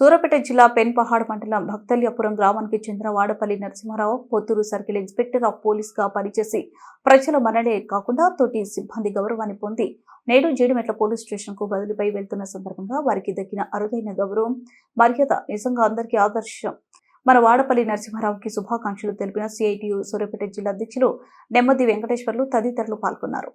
సూరపేట జిల్లా పెన్పహాడ్ మండలం భక్తల్యపురం గ్రామానికి చెందిన Vadapalli Narasimharao Potturu circle inspector of పోలీస్గా పనిచేసి ప్రజల మనలే కాకుండా తోటి సిబ్బంది గౌరవాన్ని పొంది నేడు జీడిమెట్ల పోలీస్ స్టేషన్కు బదిలీపై వెళ్తున్న సందర్భంగా వారికి దక్కిన అరుదైన గౌరవం మర్యాద నిజంగా అందరికీ ఆదర్శం. మన వాడపల్లి నరసింహారావుకి శుభాకాంక్షలు తెలిపిన సిఐటియు సూర్యాపేట జిల్లా అధ్యక్షులు నెమ్మది వెంకటేశ్వర్లు తదితరులు పాల్గొన్నారు.